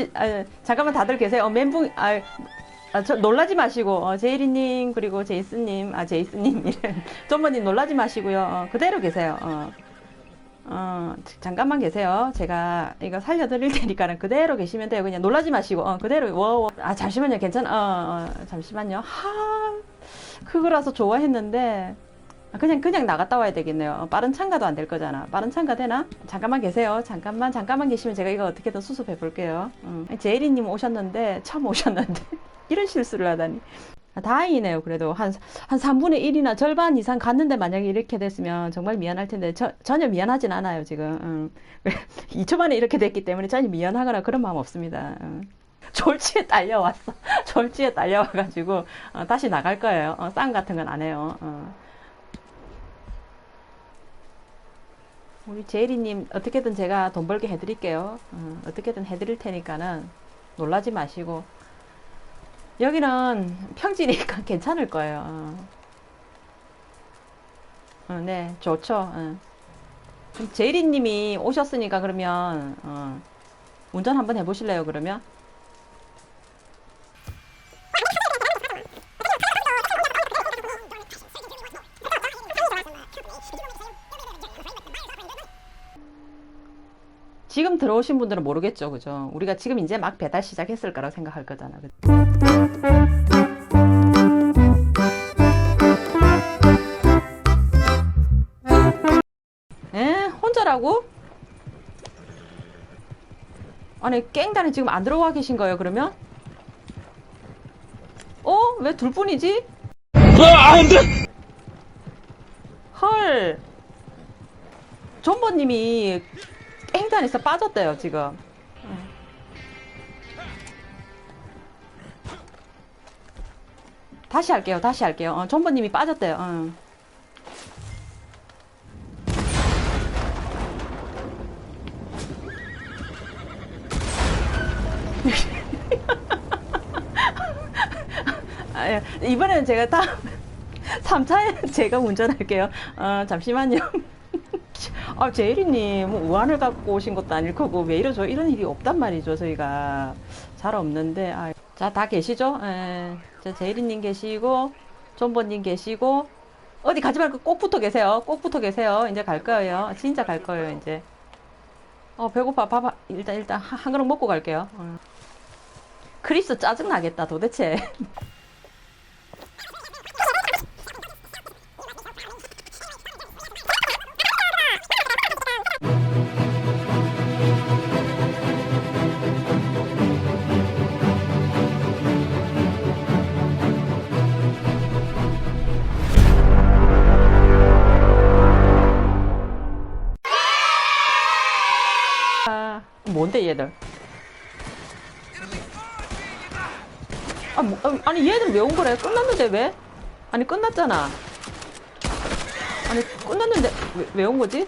다시 아, 잠깐만 다들 계세요. 어, 멘붕 아, 아, 저 놀라지 마시고 어, 제이리님 그리고 제이스님 아 제이스님 좀번님 놀라지 마시고요. 어, 그대로 계세요. 어. 어, 잠깐만 계세요. 제가 이거 살려드릴 테니까는 그대로 계시면 돼요. 그냥 놀라지 마시고, 어, 그대로, 워, 워. 아, 잠시만요. 괜찮아. 어, 어, 잠시만요. 하, 그거라서 좋아했는데, 아, 그냥, 그냥 나갔다 와야 되겠네요. 어, 빠른 참가도 안 될 거잖아. 빠른 참가 되나? 잠깐만 계세요. 잠깐만, 잠깐만 계시면 제가 이거 어떻게든 수습해 볼게요. 음. 제이리님 오셨는데, 처음 오셨는데, 이런 실수를 하다니. 아, 다행이네요. 그래도 한, 한 3분의 1이나 절반 이상 갔는데 만약에 이렇게 됐으면 정말 미안할 텐데 저, 전혀 미안하진 않아요, 지금. 음. 2초 만에 이렇게 됐기 때문에 전혀 미안하거나 그런 마음 없습니다. 음. 졸지에 딸려왔어. 졸지에 딸려와가지고 어, 다시 나갈 거예요. 어, 쌍 같은 건 안 해요. 어. 우리 제이리님 어떻게든 제가 돈 벌게 해드릴게요. 어, 어떻게든 해드릴 테니까는 놀라지 마시고 여기는 평지니까 괜찮을 거예요. 어. 어, 네, 좋죠. 어. 제이리님이 오셨으니까 그러면 어, 운전 한번 해보실래요? 그러면 지금 들어오신 분들은 모르겠죠, 그죠? 우리가 지금 이제 막 배달 시작했을 거라고 생각할 거잖아. 에? 혼자라고? 아니, 깽단에 지금 안 들어와 계신 거예요, 그러면? 어? 왜 둘 뿐이지? 헐. 존버님이 깽단에서 빠졌대요, 지금. 다시 할게요, 다시 할게요. 어, 존버님이 빠졌대요. 어. 아, 예. 이번에는 제가 다음 3차에는 제가 운전할게요. 어, 잠시만요. 아, 뭐 우한을 갖고 오신 것도 아닐 거고, 왜 이러죠? 이런 일이 없단 말이죠, 저희가. 잘 없는데. 아, 자, 다 계시죠? 예. 자, 제이리님 계시고, 존버님 계시고, 어디 가지 말고 꼭 붙어 계세요. 꼭 붙어 계세요. 이제 갈 거예요. 진짜 갈 거예요, 이제. 어, 배고파. 밥, 일단, 일단, 한, 한 그릇 먹고 갈게요. 어. 크리스 짜증 나겠다, 도대체. 뭔데 얘들? 아, 뭐, 아, 아니 얘들 왜 온 거래? 끝났는데 왜? 아니 끝났잖아. 아니 끝났는데 왜 온 거지?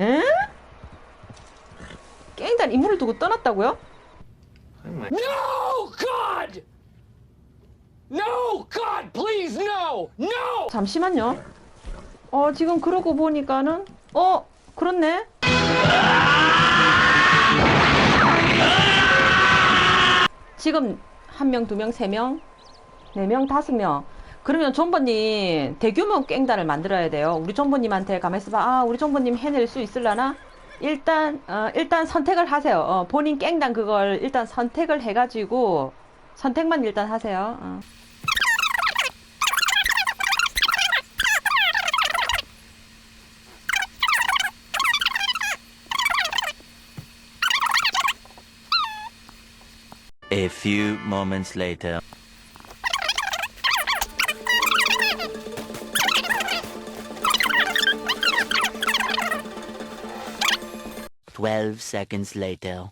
에? 깽단 임무를 두고 떠났다고요? No, God! No, God, please, no! No! 잠시만요. 어, 지금 그러고 보니까는, 어, 그렇네. 지금 한 명, 두 명, 세 명, 네 명, 다섯 명. 그러면 존버님 대규모 깽단을 만들어야 돼요. 우리 존버님한테 가만히 있어 봐. 아, 우리 존버님 해낼 수 있을라나? 일단, 어, 일단 선택을 하세요. 어, 본인 깽단 그걸 일단 선택을 해가지고 선택만 일단 하세요. 어. A few moments later. Twelve seconds later.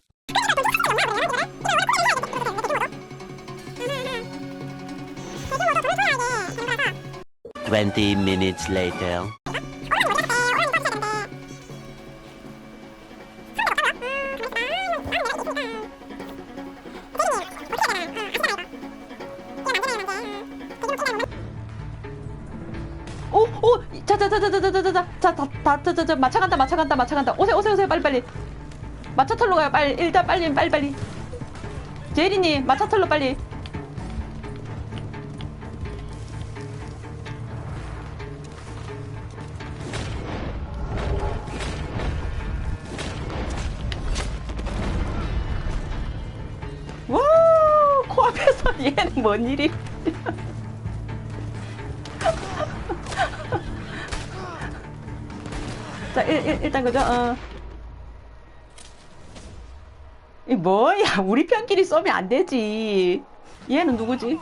Twenty minutes later. 저저저저 마차 간다 마차 간다 마차 간다. 오세요 오세요 오세요 빨리빨리. 마차 털로 가요 빨리. 일단 빨리 빨리빨리. 제리님 마차 털로 빨리. 와 코앞에서 얘는 뭔 일이? 일, 일, 일 단 그죠? 어. 이 뭐야? 우리 편끼리 쏘면 안 되지. 얘는 누구지?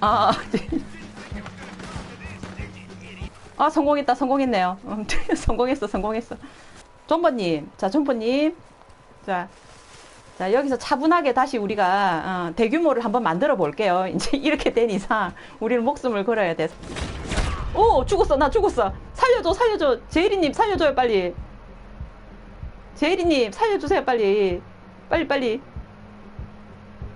아, 아 성공했다 성공했네요. 음, 성공했어 성공했어. 존버님. 자 존버님. 자, 자 여기서 차분하게 다시 우리가 어, 대규모를 한번 만들어 볼게요. 이제 이렇게 된 이상 우리는 목숨을 걸어야 돼 오 죽었어. 나 죽었어. 살려줘 살려줘. 제이리님 살려줘요 빨리. 제이리님 살려주세요 빨리. 빨리 빨리.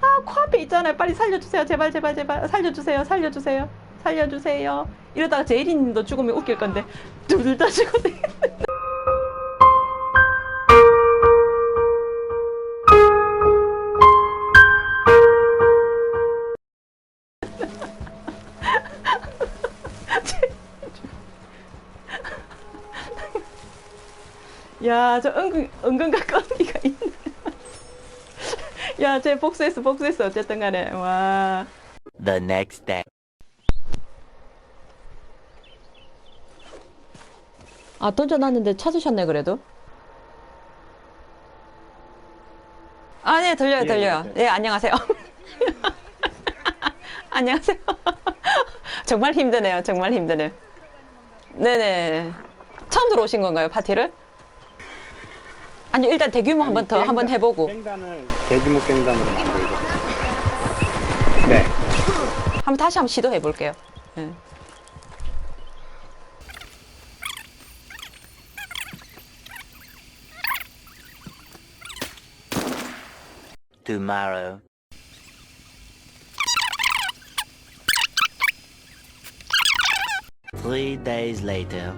아 코앞에 있잖아요. 빨리 살려주세요. 제발 제발 제발. 살려주세요 살려주세요. 살려주세요. 이러다가 제이리님도 죽으면 웃길 건데. 둘 다 죽었네 야, 저 은근, 은근 가까운이가 있네. 야, 쟤 복수했어, 복수했어. 어쨌든 간에. 와. The next day. 아, 던져놨는데 찾으셨네, 그래도? 아, 네, 들려요, 들려요. 네, 안녕하세요. 안녕하세요. 정말 힘드네요, 정말 힘드네요. 네네. 처음 들어오신 건가요, 파티를? 아니요, 일단 대규모 한번 더 한번 해보고. 깽단을 대규모 깽단으로 만들고 네 한번 다시 한번 시도해 볼게요. 네. Tomorrow. Three days later.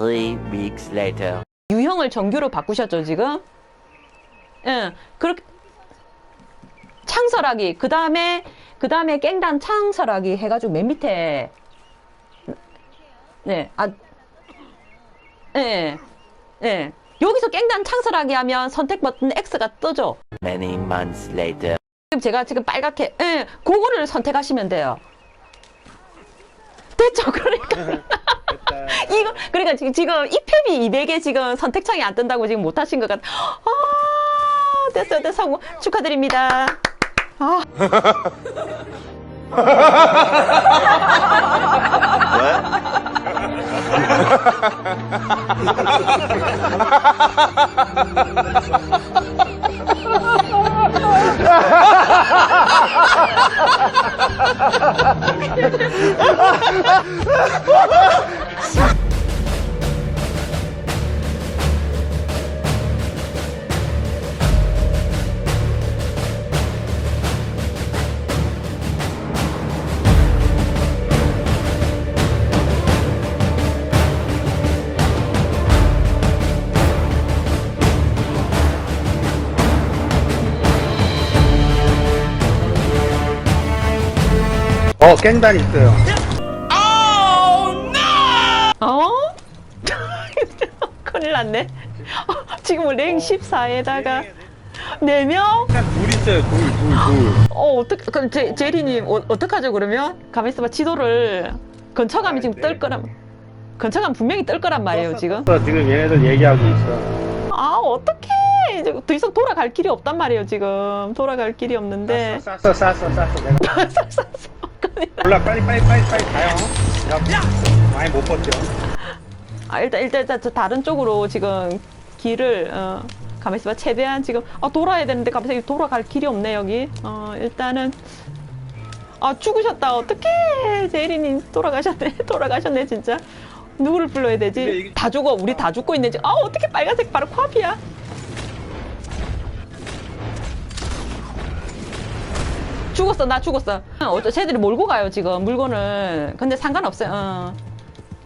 Three weeks later. 유형을 정규로 바꾸셨죠, 지금? 예, 그렇게, 창설하기, 그 다음에, 그 다음에 깽단 창설하기 해가지고 맨 밑에, 네, 아, 예, 예. 여기서 깽단 창설하기 하면 선택 버튼 X가 뜨죠? Many months later. 지금 제가 지금 빨갛게, 예, 그거를 선택하시면 돼요. 됐죠? 그러니까. 이거 그러니까 지금 지금 이패비 200에 지금 선택창이 안 뜬다고 지금 못 하신 것 같아. 아, 됐어요, 됐어. 성공. 축하드립니다. 아, 어 깽단 있어요 어? 큰일 났네. 어, 지금 랭 14에다가 4명? 둘 있어요 둘 둘 둘 어, 어떡, 그럼 제, 제리님, 어, 어떡하죠, 그러면? 가만히 있어봐, 지도를. 근처감이 지금 뜰 거란, 근처감 분명히 뜰 거란 말이에요, 지금. 지금 얘네들 얘기하고 있어 아, 어떡해. 이제 더 이상 돌아갈 길이 없단 말이에요, 지금. 돌아갈 길이 없는데. 쌌어 쌌어 쌌어 쌌어 내가 몰라 빨리 빨리 빨리 빨리 가요 야 많이 못 버텨 아, 일단, 일단, 일단, 저 다른 쪽으로 지금 길을, 어, 가만히 있어봐. 최대한 지금, 아, 돌아야 되는데 갑자기 돌아갈 길이 없네, 여기. 어, 일단은, 아, 죽으셨다. 어떡해. 제이리님 돌아가셨네. 돌아가셨네, 진짜. 누구를 불러야 되지? 다 죽어. 우리 다 죽고 있네. 지금. 아, 어떻게 빨간색 바로 코앞이야. 죽었어 나 죽었어. 어쩌 쟤들이 몰고 가요 지금 물건을. 근데 상관없어요 어.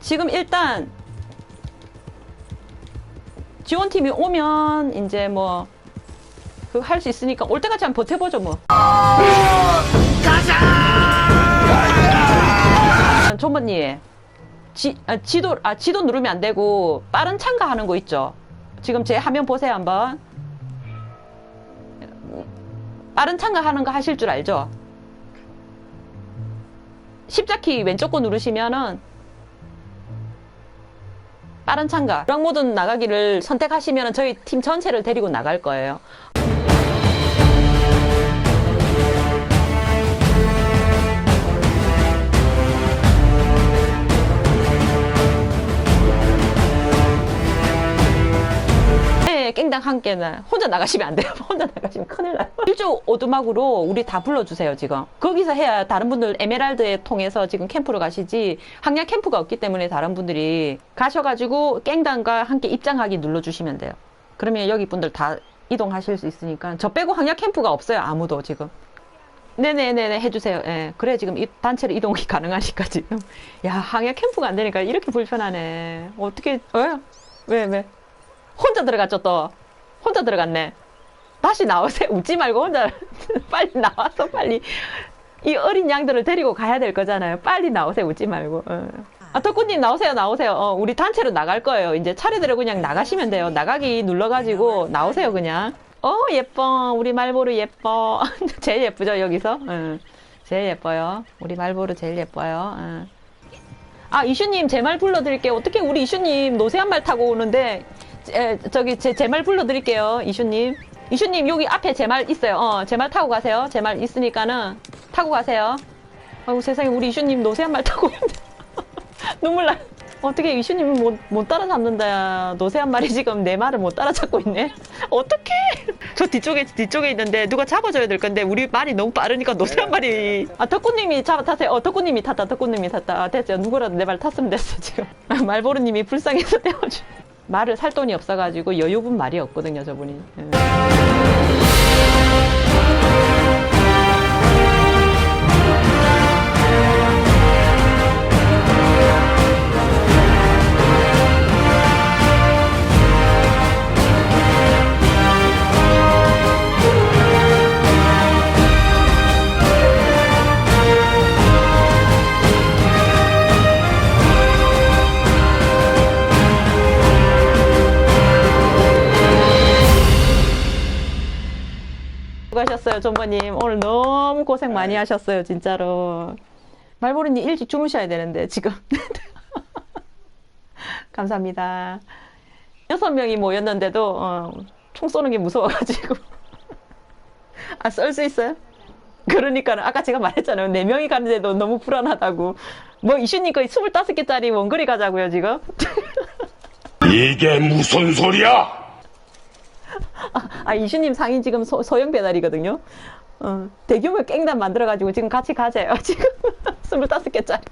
지금 일단 지원팀이 오면 이제 뭐 그거 할수 있으니까 올 때까지 한번 버텨보죠 뭐. 가자! 조모님 지, 아, 지도 아 지도 누르면 안 되고 빠른 참가하는 거 있죠. 지금 제 화면 보세요 한번 빠른 참가하는 거 하실 줄 알죠? 십자키 왼쪽 거 누르시면은 빠른 참가 락 모드 나가기를 선택하시면 저희 팀 전체를 데리고 나갈 거예요. 깽당 한 개는 혼자 나가시면 안 돼요. 혼자 나가시면 큰일 나요. 일주 오두막으로 우리 다 불러주세요, 지금. 거기서 해야 다른 분들 에메랄드에 통해서 지금 캠프로 가시지 항약 캠프가 없기 때문에 다른 분들이 가셔가지고 깽당과 함께 입장하기 눌러주시면 돼요. 그러면 여기 분들 다 이동하실 수 있으니까 저 빼고 항약 캠프가 없어요, 아무도 지금. 네네네네 해주세요. 예. 그래 지금 이 단체로 이동이 가능하니까 지금. 야 항약 캠프가 안 되니까 이렇게 불편하네. 어떻게? 왜? 왜 왜? 혼자 들어갔죠 또. 혼자 들어갔네. 다시 나오세요. 웃지 말고 혼자 빨리 나와서 빨리 이 어린 양들을 데리고 가야 될 거잖아요. 빨리 나오세요. 웃지 말고. 어. 아 덕구님 나오세요. 나오세요. 어, 우리 단체로 나갈 거예요. 이제 차례대로 그냥 나가시면 돼요. 나가기 눌러가지고 나오세요 그냥. 어 예뻐. 우리 말보루 예뻐. 제일 예쁘죠 여기서. 응. 제일 예뻐요. 우리 말보루 제일 예뻐요. 응. 아 이슈님 제 말 불러드릴게요. 어떻게 우리 이슈님 노새 한말 타고 오는데 에, 저기 제 제 말 불러드릴게요. 이슈님. 이슈님 여기 앞에 제 말 있어요. 어, 제 말 타고 가세요. 제 말 있으니까는 타고 가세요. 아이고 세상에 우리 이슈님 노새 한말 타고 눈물 나. 어떻게 이슈님은 못, 못 따라잡는다. 노새 한 마리 지금 내 말을 못 따라잡고 있네. 어떡해. 저 뒤쪽에, 뒤쪽에 있는데 누가 잡아줘야 될 건데 우리 말이 너무 빠르니까 노새 한 마리. 아, 덕구님이 잡아 타세요. 어, 덕구님이 탔다. 덕구님이 탔다. 아, 됐죠. 누구라도 내 말 탔으면 됐어, 지금. 아, 말보르님이 불쌍해서 떼어줘. 말을 살 돈이 없어가지고 여유분 말이 없거든요, 저분이. 예. 수고하셨어요, 존버님. 오늘 너무 고생 많이 하셨어요, 진짜로. 말보르님 일찍 주무셔야 되는데, 지금. 감사합니다. 여섯 명이 모였는데도, 어, 총 쏘는 게 무서워가지고. 아, 쏠 수 있어요? 그러니까, 아까 제가 말했잖아요. 네 명이 가는데도 너무 불안하다고. 뭐, 이슈님 거의 25개짜리 원거리 가자고요, 지금. 이게 무슨 소리야? 아, 이슈님 상인 지금 소, 소형 배달이거든요. 어, 대규모 깽단 만들어가지고 지금 같이 가재요. 지금 25개짜리.